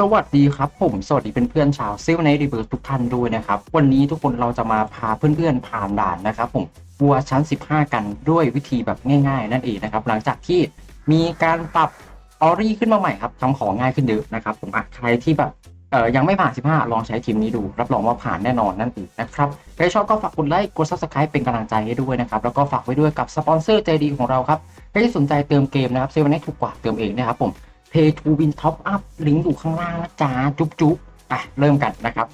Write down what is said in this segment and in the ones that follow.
สวัสดีครับผมสวัสดีเพื่อนๆชาวซิลในรีเบิร์ทุกท่านด้วยนะครับ วันนี้ทุกคนเราจะมาพาเพื่อนๆผ่านด่านนะครับ ผมวัวชั้น 15 กันด้วยวิธีแบบง่าย ๆ นั่นเองนะครับ หลังจากที่มีการปรับออรี่ขึ้นมาใหม่ครับทำของง่ายขึ้นเยอะนะครับ ผมอะใครที่แบบเออยังไม่ผ่าน 15 ลองใช้ทีมนี้ดู รับรองว่าผ่านแน่นอนนั่นเองนะครับใครชอบก็ฝากกดไลค์กด subscribe เป็นกำลังใจให้ด้วยนะครับ แล้วก็ฝากไว้ด้วยกับสปอนเซอร์ใจดีของเราครับใครที่สนใจเติมเกมนะครับเซเว่นถูกกว่าเติมเองนะครับผม Pay to Win Top Up ลิงก์อยู่ข้างล่างนะจ๊ะจุ๊บจุ๊บอะเริ่มกันนะครับ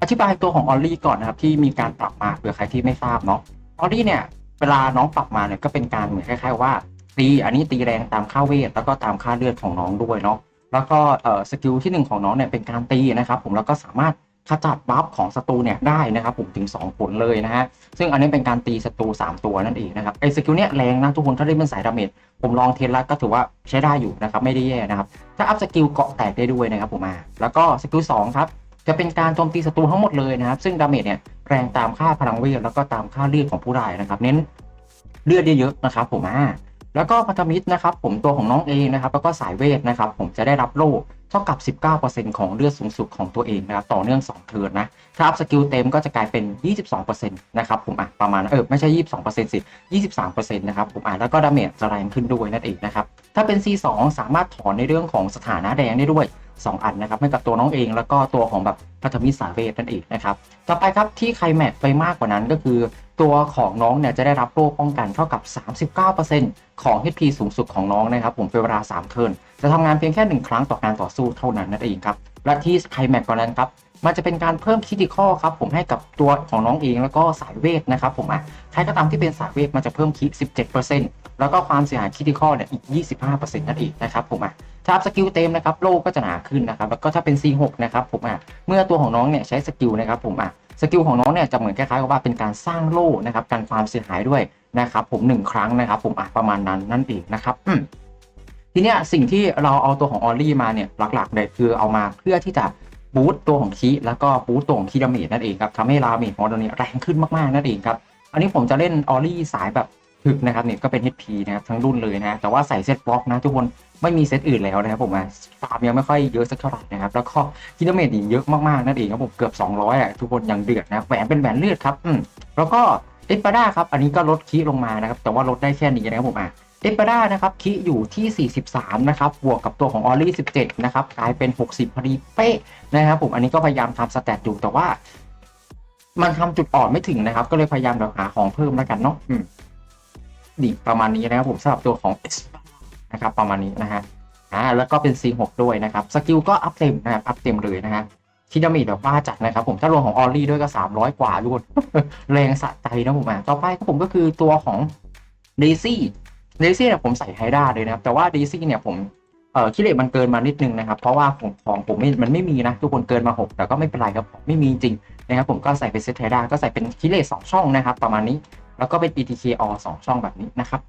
อธิบายตัวของออลลี่ก่อนนะครับ ที่มีการปรับมาเผื่อใครที่ไม่ทราบเนาะออลลี่เนี่ย เวลาน้องปรับมาเนี่ยก็เป็นการเหมือนคล้าย ๆ ว่าตีอันนี้ตีแรงตามค่าเวทแล้วก็ตามค่าเลือดของน้องด้วยเนาะแล้วก็เอ่อสกิลที่หนึ่งของน้องเนี่ยเป็นการตีนะครับ ผมแล้วก็สามารถ ขจัดบัฟของศัตรูเนี่ยได้นะครับผมถึง 2 ผลเลยนะฮะ ซึ่งอันนี้เป็นการตีศัตรู 3 ตัวนั่นเองนะครับไอ้สกิลเนี่ยแรงนะทุกคนถ้าได้เป็นสายดาเมจผมลองเทสแล้วก็ถือว่าใช้ได้อยู่นะครับไม่ได้แย่นะครับ ถ้าอัพสกิลเกาะแตกได้ด้วยนะครับผมมาแล้วก็สกิล2ครับจะเป็นการโจมตีศัตรูทั้งหมดเลยนะครับ ซึ่งดาเมจเนี่ยแรงตามค่าพลังเวทแล้วก็ตามค่าเลือดของผู้ร้ายนะครับ เน้นเลือดเยอะๆนะครับผมอ่าแล้วก็พันธมิตรนะครับ ผมตัวของน้องเองนะครับ แล้วก็สายเวทนะครับ ผมจะได้รับโล่ เท่ากับ 19%ของเลือดสูงสุดของตัวเองนะครับต่อเนื่อง 2 เทิร์นนะ ถ้าอัพสกิลเต็มก็จะกลายเป็น 22%นะครับผมอะประมาณเออไม่ใช่ 22%สิ 23%นะครับผมอะแล้วก็ดาเมจจะแรงขึ้นด้วยนั่นเองนะครับถ้าเป็น C2 สามารถถอนในเรื่องของสถานะแดงได้ด้วย 2 อันนะครับให้กับตัวน้องเองแล้วก็ตัวของแบบพัฒมิสาเวทนั่นเองนะครับต่อไปครับที่ใครแมทไปมากกว่านั้นก็คือ ตัวของน้องเนี่ยจะได้รับโล่ป้องกันเท่ากับ 39%ของ HP สูงสุดของน้องนะครับ ผมเป็นเวลา3เทิร์นจะทำงานเพียงแค่ 1 ครั้งต่อการต่อสู้เท่านั้นนั่นเองครับและที่ใครแมทกว่านั้นครับ มันจะเป็นการเพิ่มคิติคอครับผมให้กับตัวของน้องเองแล้วก็สายเวทนะครับผมอะใครก็ตามที่เป็นสายเวทมันจะเพิ่มคิ17%แล้วก็ความเสียหายคิติคอเนี่ยอีก 25%นั่นเองนะครับผมอะถ้าสกิลเต็มนะครับโลก็จะหนาขึ้นนะครับแล้วก็ถ้าเป็น C6 นะครับผมอะเมื่อตัวของน้องเนี่ยใช้สกิลนะครับผมอะสกิลของน้องเนี่ยจะเหมือนคล้ายๆกับว่าเป็นการสร้างโล่นะครับการความเสียหายด้วยนะครับผมหนึ่งครั้งนะครับผมอะประมาณนั้นนั่นเองนะครับทีเนี้ยสิ่งที่เราเอาตัวของออลลี่มาเนี่ยหลักๆเลยคือเอามาเพื่อที่จะ บูตตัวของคีแล้วก็บูตตัวของคีดาเมจนั่นเองครับทำให้ราเมจของเราเนี่ยแรงขึ้นมากๆนั่นเองครับอันนี้ผมจะเล่นออลลี่สายแบบถึกนะครับเนี่ยก็เป็น HP นะครับทั้งรุ่นเลยนะแต่ว่าใส่เซตบล็อกนะทุกคนไม่มีเซตอื่นแล้วนะครับผมอะฟาร์มยังไม่ค่อยเยอะสักเท่าไหร่นะครับแล้วก็คีดาเมจอีกเยอะมากๆนั่นเองครับผมเกือบ 200อะทุกคนยังเดือดนะแหวนเป็นแหวนเลือดครับอืมแล้วก็เอสปาด้าครับอันนี้ก็ลดคีลงมานะครับแต่ว่าลดได้แค่นี้นะครับผมอะ เอสปาด้านะครับคิอยู่ที่ 43 นะครับ บวกกับตัวของออลลี่17 นะครับ กลายเป็น 60 พอดีเป๊ะนะครับผม อันนี้ก็พยายามทำสแตทอยู่แต่ว่า มันทำจุดอ่อนไม่ถึงนะครับ ก็เลยพยายามแบบหาของเพิ่มแล้วกันเนาะอืมนี่ประมาณนี้นะครับผมสำหรับตัวของ X นะครับ ประมาณนี้นะฮะอ่าแล้วก็เป็น C6 ด้วยนะครับ สกิลก็อัพเต็มนะครับ อัพเต็มเลยนะฮะคิดามีแบบบ้าจัดนะครับผมถ้ารวมของออลลี่ด้วยก็ 300 กว่าด้วยแรงสะใจนะผมอะต่อไปก็ผมก็คือตัวของเดซี่ เดซี่เนี่ยผมใส่ไฮด้าเลยนะครับ แต่ว่าเดซี่เนี่ยผมเอ่อคิเลตมันเกินมานิดนึงนะครับ เพราะว่าของของผมมันไม่มีนะ ทุกคนเกินมา 6 แต่ก็ไม่เป็นไรครับไม่มีจริงนะครับ ผมก็ใส่เป็นเซตไฮด้าก็ใส่เป็นคิเลตสองช่องนะครับ ประมาณนี้แล้วก็เป็น ETK O สองช่องแบบนี้นะครับ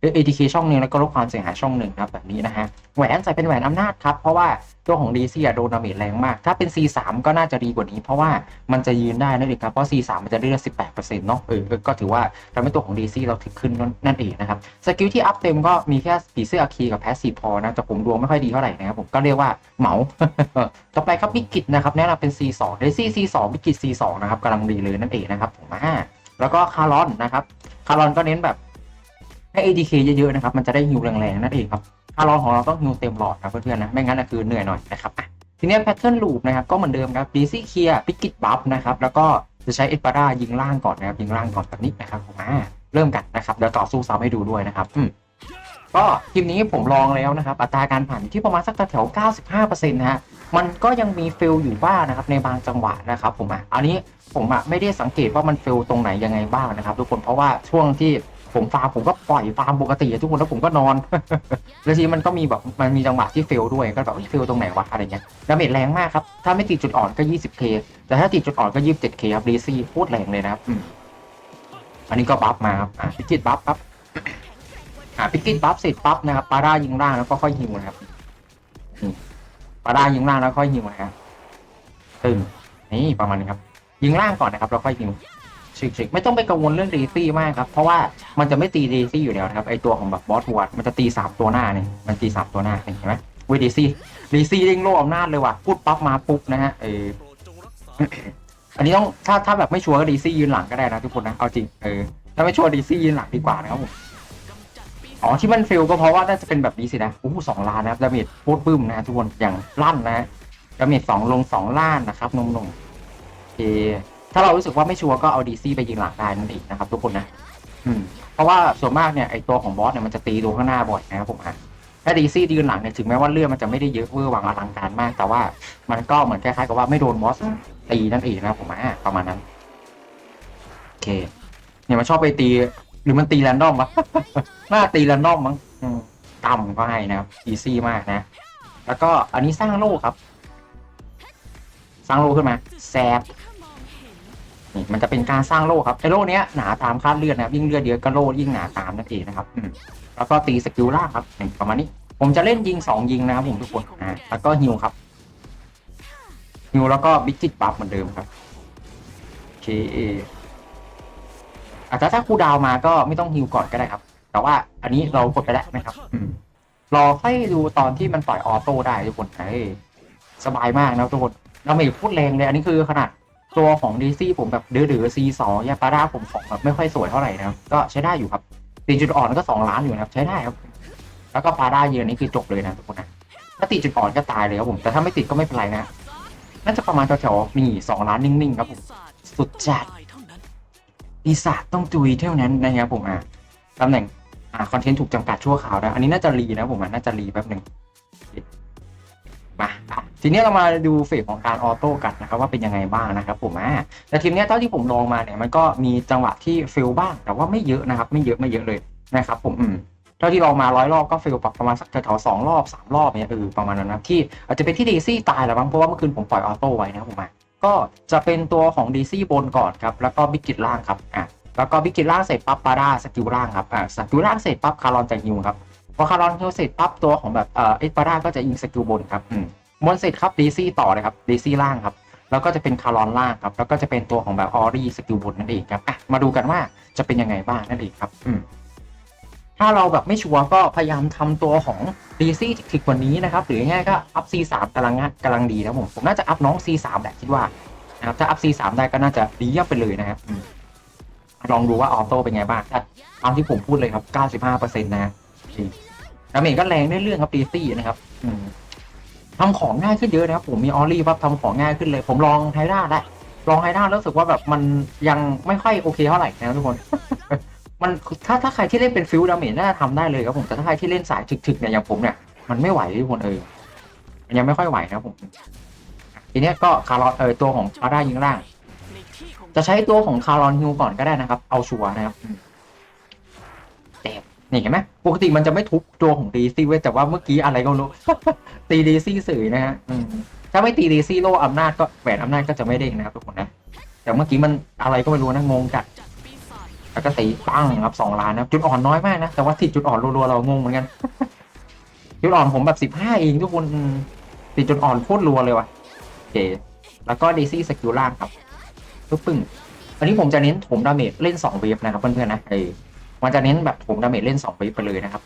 หรือ ETK ช่องหนึ่งแล้วก็ลดความเสียหายช่องหนึ่งครับแบบนี้นะฮะแหวนใส่เป็นแหวนอำนาจครับ เพราะว่าตัวของ DC อะโดนดาเมจแรงมาก ถ้าเป็น C3 ก็น่าจะดีกว่านี้ เพราะว่ามันจะยืนได้นั่นเองครับ เพราะ C3 มันจะได้เลือด18%เนาะเออก็ถือว่าทำให้ตัวของ DC เราถึงขึ้นนั่นเองนะครับสกิลที่อัพเต็มก็มีแค่ผีเสื้ออาคีกับแพสซีพอนะแต่ผมดวงไม่ค่อยดีเท่าไหร่นะครับผมก็เรียกว่าเหมา ต่อไปครับบิกิตนะครับแนะนำเป็น C2 เดซี่ C2 บิกิต C2 นะครับกำลังดีเลยนั่นเองนะครับผมอ่าแล้วก็คารอนนะครับคารอนก็เน้นแบบ ให้ ADK เยอะๆนะครับ มันจะได้ฮิวแรงๆนั่นเองครับคารอนของเราต้องฮิวเต็มหลอดนะเพื่อนๆนะ ไม่งั้นคือเหนื่อยหน่อยนะครับทีนี้แพทเทิร์นลูปนะครับก็เหมือนเดิมครับดีซี่เคลียร์พิกิตบัฟนะครับแล้วก็จะใช้เอ็ดปาร่ายิงล่างก่อนนะครับยิงล่างก่อนแบบนี้นะครับผมอ่าเริ่มกันนะครับเดี๋ยวต่อสู้ซ้ำให้ดูด้วยนะครับก็ทีมนี้ผมลองแล้วนะครับอัตราการผ่านที่ประมาณสักแถว 95%นะฮะมันก็ยังมีเฟลอยู่บ้างนะครับในบางจังหวะนะครับผมอะอันนี้ผมอะไม่ได้สังเกตว่ามันเฟลตรงไหนยังไงบ้างนะครับ ทุกคนเพราะว่าช่วงที่ ผมฟาร์มผมก็ปล่อยฟาร์มปกติทุกคนแล้วผมก็นอน แล้วทีมันก็มีแบบมันมีจังหวะที่เฟลด้วยก็แบบเฟลตรงไหนวะอะไรเงี้ยดาเมจแรงมากครับ ถ้าไม่ติดจุดอ่อนก็ 20k แต่ถ้าติดจุดอ่อนก็ 27k ครับดีซีโคตรแรงเลยนะครับอันนี้ก็บัฟมาครับอะพิกิตบัฟครับอะพิกิตบัฟเสร็จปั๊บนะครับปาร่ายิงล่างแล้วก็ค่อยฮิวนะครับปาร่ายิงล่างแล้วค่อยฮิวนะครับตึงนี่ประมาณนี้ครับ ยิงล่างก่อนนะครับแล้วค่อยฮิว ชิกๆไม่ต้องไปกังวลเรื่องดีซี่มากครับ เพราะว่ามันจะไม่ตีดีซี่อยู่แล้วนะครับไอตัวของแบบบอสวอดมันจะตีสามตัวหน้าเนี่ยมันตีสามตัวหน้าเนี่ยเห็นไหมเวยดีซี่ดีซี่เร่งโล่อำนาจเลยว่ะพูดปั๊บมาปุ๊บนะฮะเอออันนี้ต้องถ้าถ้าแบบไม่ชัวร์ก็ดีซี่ยืนหลังก็ได้นะทุกคนนะเอาจริงเออถ้าไม่ชัวร์ดีซี่ยืนหลังดีกว่านะครับผมอ๋อที่มันฟิลก็เพราะว่าน่าจะเป็นแบบนี้สินะโอ้โหสองล้านนะครับดาเมจพูดปึ้มนะทุกคนอย่างลั่นนะดาเมจสองลงสองล้านนะครับนมนมโอเค ถ้าเรารู้สึกว่าไม่ชัวร์ก็เอาดีซี่ไปยืนหลังได้นั่นเองนะครับทุกคนนะ อืม เพราะว่าส่วนมากเนี่ยไอตัวของบอสเนี่ยมันจะตีตัวข้างหน้าบ่อยนะครับผมฮะถ้าดีซี่ยืนหลังเนี่ยถึงแม้ว่าเลือดมันจะไม่ได้เยอะเวอร์วังอลังการมาก แต่ว่ามันก็เหมือนคล้ายๆกับว่าไม่โดนบอสตีนั่นเองนะครับผมอะประมาณนั้นโอเค เนี่ยมันชอบไปตีหรือมันตีแรนดอมวะน่าตีแรนดอมมั้งต่ำก็ให้นะครับอีซี่มากนะ แล้วก็อันนี้สร้างโลกครับ สร้างโลกขึ้นมาแซบ นี่มันจะเป็นการสร้างโลกครับไอ้โลกเนี้ยหนาตามคาดเลือดนะครับยิ่งเลือดเยอะก็โลยิ่งหนาตามนั่นเองนะครับอืมแล้วก็ตีสกิลล่าครับนี่ประมาณนี้ ผมจะเล่นยิงสองยิงนะครับผมทุกคนอ่าแล้วก็ฮิวครับฮิวแล้วก็บิจิตบัฟเหมือนเดิมครับโอเคอาจจะถ้าครูดาวมาก็ไม่ต้องฮิวก่อนก็ได้ครับ แต่ว่าอันนี้เรากดไปแล้วนะครับอืมรอให้ดูตอนที่มันปล่อยออโต้ได้ทุกคนเอ้ยสบายมากนะทุกคนเราไม่พูดแรงเลย อันนี้คือขนาด ตัวของดีซี่ผมแบบเดือดๆซีสองยาปาร่าผมของแบบไม่ค่อยสวยเท่าไหร่นะครับก็ใช้ได้อยู่ครับตีจุดอ่อนก็สองล้านอยู่นะครับใช้ได้ครับ แล้วก็ปาร่าเยือนนี่คือจบเลยนะทุกคนนะถ้าติดจุดอ่อนก็ตายเลยครับผมแต่ถ้าไม่ติดก็ไม่เป็นไรนะน่าจะประมาณแถวๆนี่สองล้านนิ่งๆครับผมสุดจัดปีศาจต้องจุยเท่านั้นนะครับผมอะตำแหน่งอ่าคอนเทนต์ถูกจำกัดชั่วคราวนะอันนี้น่าจะรีนะผมอะน่าจะรีแป๊บหนึ่ง ทีนี้เรามาดูเฟสของการออโต้กันนะครับว่าเป็นยังไงบ้างนะครับผมอะแต่ทีมนี้เท่าที่ผมลองมาเนี่ยมันก็มีจังหวะที่เฟลบ้าง แต่ว่าไม่เยอะนะครับไม่เยอะไม่เยอะเลยนะครับผมอืมเท่าที่ลองมาร้อยรอบก็เฟลประมาณสักแถวสองรอบสามรอบเนี่ยเออประมาณนั้นนะที่อาจจะเป็นที่เดซี่ตายแหละบ้างเพราะว่าเมื่อคืนผมปล่อยออโต้ไว้นะครับผมอะก็จะเป็นตัวของดีซี่บนก่อนครับแล้วก็บิกกิตล่างครับอะแล้วก็บิกกิตล่างเสร็จปั๊บปาร่าสกิลล่างครับอ่าสกิลล่างเสร็จปั๊บคารอนจะฮิวครับพอคารอนฮิวเสร็จปั๊บตัวของแบบเอ่อเอ็ดปาร่าก็จะยิงสกิลบนครับอืม บนเสร็จครับดีซี่ต่อเลยครับดีซี่ล่างครับ แล้วก็จะเป็นคารอนล่างครับ แล้วก็จะเป็นตัวของแบบออรี่สกิลบนนั่นเองครับอะมาดูกันว่าจะเป็นยังไงบ้างนั่นเองครับ อืมถ้าเราแบบไม่ชัวร์ก็พยายามทำตัวของดีซี่ถึกกว่านี้นะครับ หรือง่ายก็อัพ C3 กำลังกำลังดีนะผม ผมน่าจะอัพน้อง C3 แหละคิดว่านะครับถ้าอัพ C3 ได้ก็น่าจะดีเยี่ยมไปเลยนะครับลองดูว่าออโต้เป็นไงบ้างตามที่ผมพูดเลยครับ 95%นะฮะดาเมจก็แรงได้เรื่องครับดีซี่นะครับ อืม ทำของง่ายขึ้นเยอะนะครับผมมีออลลี่ปั๊บทำของง่ายขึ้นเลย ผมลองไฮด้าได้ลองไฮด้าแล้วรู้สึกว่าแบบมันยังไม่ค่อยโอเคเท่าไหร่นะทุกคน มันถ้าถ้าใครที่เล่นเป็นฟิลดาเมจน่าจะทำได้เลยครับผมแต่ถ้าใครที่เล่นสายถึกๆเนี่ยอย่างผมเนี่ยมันไม่ไหวทุกคนเออมันยังไม่ค่อยไหวนะผมทีเนี้ยก็คาร์ลอเออตัวของคาร่ายิงล่าง จะใช้ตัวของคารอนฮิวก่อนก็ได้นะครับ เอาชัวร์นะครับ เห็นไหมปกติมันจะไม่ทุบตัวของดีซี่เว้ยแต่ว่าเมื่อกี้อะไรก็ไม่รู้ ตีดีซี่สื่อนะฮะถ้าไม่ตีดีซี่โลอำนาจก็แหวนอำนาจก็จะไม่เด้งนะครับทุกคนนะแต่เมื่อกี้มันอะไรก็ไม่รู้นะงงจัดแล้วก็ตีปังครับสองล้านนะจุดอ่อนน้อยมากนะแต่ว่าติดจุดอ่อนรัวๆเรางงเหมือนกันจุดอ่อนผมแบบสิบห้าเองทุกคนติดจุดอ่อนโคตรรัวเลยว่ะโอเคแล้วก็ดีซี่สกิลล่างครับปึ๊บปึ้งอันนี้ผมจะเน้นถมดาเมจเล่นสองเวฟนะครับเพื่อนๆนะเออ มันจะเน้นแบบถมดาเมจเล่นสองเวฟไปเลยนะครับ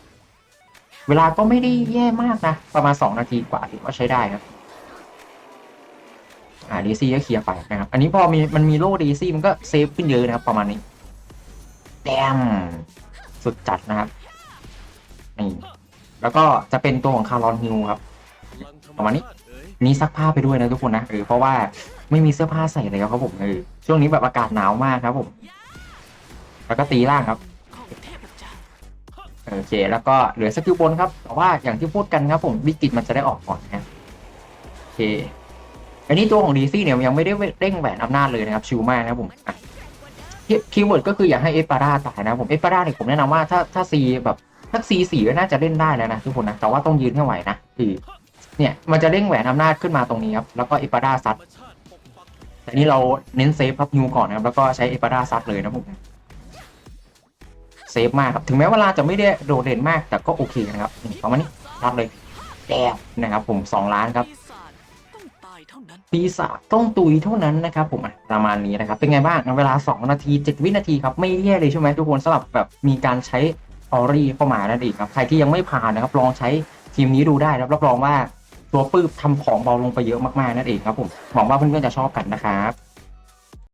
เวลาก็ไม่ได้แย่มากนะ ประมาณสองนาทีกว่าถือว่าใช้ได้ครับอ่าดีซี่ก็เคลียร์ไปนะครับ อันนี้พอมีมันมีโล่ดีซี่มันก็เซฟขึ้นเยอะนะครับ ประมาณนี้แดมสุดจัดนะครับนี่แล้วก็จะเป็นตัวของคารอนฮิลครับประมาณนี้นี่ซักผ้าไปด้วยนะทุกคนนะเออเพราะว่าไม่มีเสื้อผ้าใส่เลยครับผมเออช่วงนี้แบบอากาศหนาวมากครับผม แล้วก็ตีล่างครับ โอเค แล้วก็เหลือสกิลบนครับแต่ว่าอย่างที่พูดกันครับผมวิกฤตมันจะได้ออกก่อนนะโอเค อันนี้ตัวของดีซี่เนี่ยยังไม่ได้เร่งแหวนอำนาจเลยนะครับชิวมากนะครับผมอ่คีย์เวิร์ดก็คืออยากให้เอปาร่าตายนะผมเอปาร่าเนี่ยผมแนะนำว่าถ้าถ้าซีแบบถ้าซีสี่ก็น่าจะเล่นได้แล้วนะทุกคนนะแต่ว่าต้องยืนให้ไหวนะคือเนี่ยมันจะเร่งแหวนอำนาจขึ้นมาตรงนี้ครับแล้วก็เอปาร่าซัดแต่นี่เราเน้นเซฟครับฮิวก่อนนะครับแล้วก็ใช้เอปาร่าซัดเลยนะผม เซฟมากครับ ถึงแม้เวลาจะไม่ได้โดดเด่นมากแต่ก็โอเคนะครับนี่ประมาณนี้ซัดเลยแดบนะครับผมสองล้านครับปีศาจต้องตุยเท่านั้นนะครับผมอะประมาณนี้นะครับ เป็นไงบ้างเวลา 2 นาที 7 วินาทีครับ ไม่แย่เลยใช่ไหมทุกคนสำหรับแบบมีการใช้ออรี่เข้ามานั่นเองครับ ใครที่ยังไม่ผ่านนะครับ ลองใช้ทีมนี้ดูได้รับรับรองว่าตัวปื้มทำของเบาลงไปเยอะมากๆนั่นเองครับผมหวังว่าเพื่อนๆจะชอบกันนะครับ